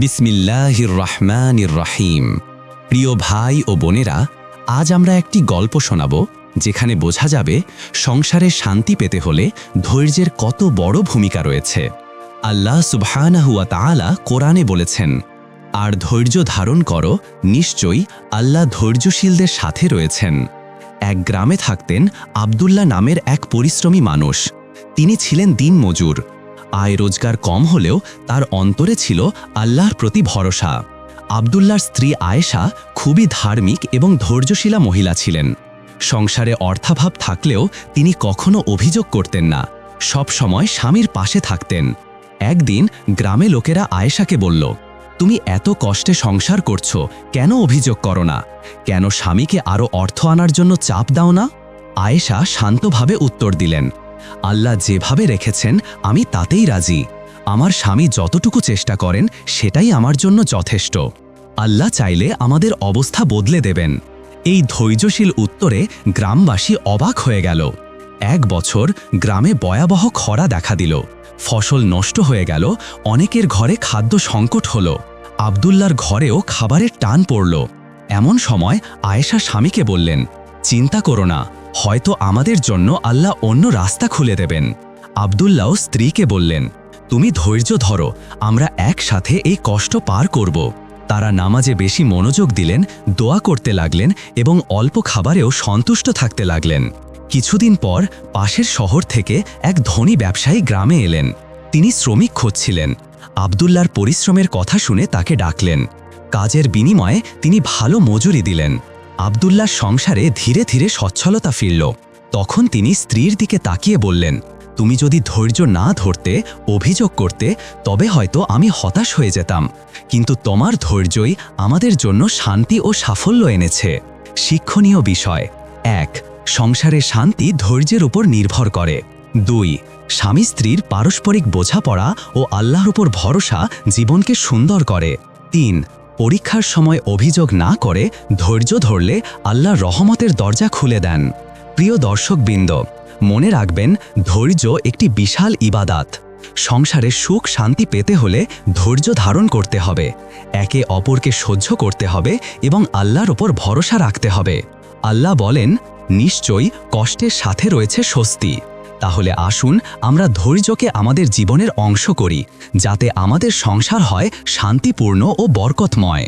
বিসমিল্লাহির রহমানির রাহিম প্রিয় ভাই ও বোনেরা, আজ আমরা একটি গল্প শোনাব, যেখানে বোঝা যাবে সংসারে শান্তি পেতে হলে ধৈর্যের কত বড় ভূমিকা রয়েছে। আল্লাহ সুবহানাহুয়া তাআলা কোরআনে বলেছেন, আর ধৈর্য ধারণ করো, নিশ্চয়ই আল্লাহ ধৈর্যশীলদের সাথে রয়েছেন। এক গ্রামে থাকতেন আবদুল্লাহ নামের এক পরিশ্রমী মানুষ। তিনি ছিলেন দিন মজুর আয় রোজগার কম হলেও তার অন্তরে ছিল আল্লাহর প্রতি ভরসা। আবদুল্লার স্ত্রী আয়েশা খুবই ধার্মিক এবং ধৈর্যশীলা মহিলা ছিলেন। সংসারে অর্থাভাব থাকলেও তিনি কখনো অভিযোগ করতেন না। সব সময় স্বামীর পাশে থাকতেন। একদিন গ্রামে লোকেরা আয়েশাকে বলল, তুমি এত কষ্টে সংসার করছ, কেন অভিযোগ করো না? কেন স্বামীকে আরও অর্থ আনার জন্য চাপ দাও না? আয়েশা শান্তভাবে উত্তর দিলেন আল্লাহ যেভাবে রেখেছেন, আমি তাতেই রাজি। আমার স্বামী যতটুকু চেষ্টা করেন, সেটাই আমার জন্য যথেষ্ট। আল্লাহ চাইলে আমাদের অবস্থা বদলে দেবেন। এই ধৈর্যশীল উত্তরে গ্রামবাসী অবাক হয়ে গেল। এক বছর গ্রামে ভয়াবহ খরা দেখা দিল। ফসল নষ্ট হয়ে গেল, অনেকের ঘরে খাদ্য সংকট হল। আবদুল্লার ঘরেও খাবারের টান পড়ল। এমন সময় আয়েশা স্বামীকে বললেন, চিন্তা করো না হয়তো আমাদের জন্য আল্লাহ অন্য রাস্তা খুলে দেবেন। আবদুল্লাহ স্ত্রীকে বললেন, তুমি ধৈর্য ধরো, আমরা একসাথে এই কষ্ট পার করব। তারা নামাজে বেশি মনোযোগ দিলেন, দোয়া করতে লাগলেন এবং অল্প খাবারেও সন্তুষ্ট থাকতে লাগলেন। কিছুদিন পর পাশের শহর থেকে এক ধনী ব্যবসায়ী গ্রামে এলেন। তিনি শ্রমিক খুঁজছিলেন। আবদুল্লার পরিশ্রমের কথা শুনে তাকে ডাকলেন। কাজের বিনিময়ে তিনি ভালো মজুরি দিলেন। আবদুল্লার সংসারে ধীরে ধীরে সচ্ছলতা ফিরল। তখন তিনি স্ত্রীর দিকে তাকিয়ে বললেন, তুমি যদি ধৈর্য না ধরতে, অভিযোগ করতে, তবে হয়তো আমি হতাশ হয়ে যেতাম। কিন্তু তোমার ধৈর্যই আমাদের জন্য শান্তি ও সাফল্য এনেছে। শিক্ষণীয় বিষয়, এক, সংসারে শান্তি ধৈর্যের উপর নির্ভর করে। দুই, স্বামী স্ত্রীর পারস্পরিক বোঝাপড়া ও আল্লাহর উপর ভরসা জীবনকে সুন্দর করে। তিন পরীক্ষার সময় অভিযোগ না করে ধৈর্য ধরলে আল্লাহ রহমতের দরজা খুলে দেন। প্রিয় দর্শকবৃন্দ, মনে রাখবেন, ধৈর্য একটি বিশাল ইবাদাত। সংসারে সুখ শান্তি পেতে হলে ধৈর্য ধারণ করতে হবে। একে অপরকে সহ্য করতে হবে এবং আল্লাহর ওপর ভরসা রাখতে হবে। আল্লাহ বলেন, নিশ্চয়ই কষ্টের সাথে রয়েছে স্বস্তি। তাহলে আসুন আমরা ধৈর্যকে আমাদের জীবনের অংশ করি, যাতে আমাদের সংসার হয় শান্তিপূর্ণ ও বরকতময়।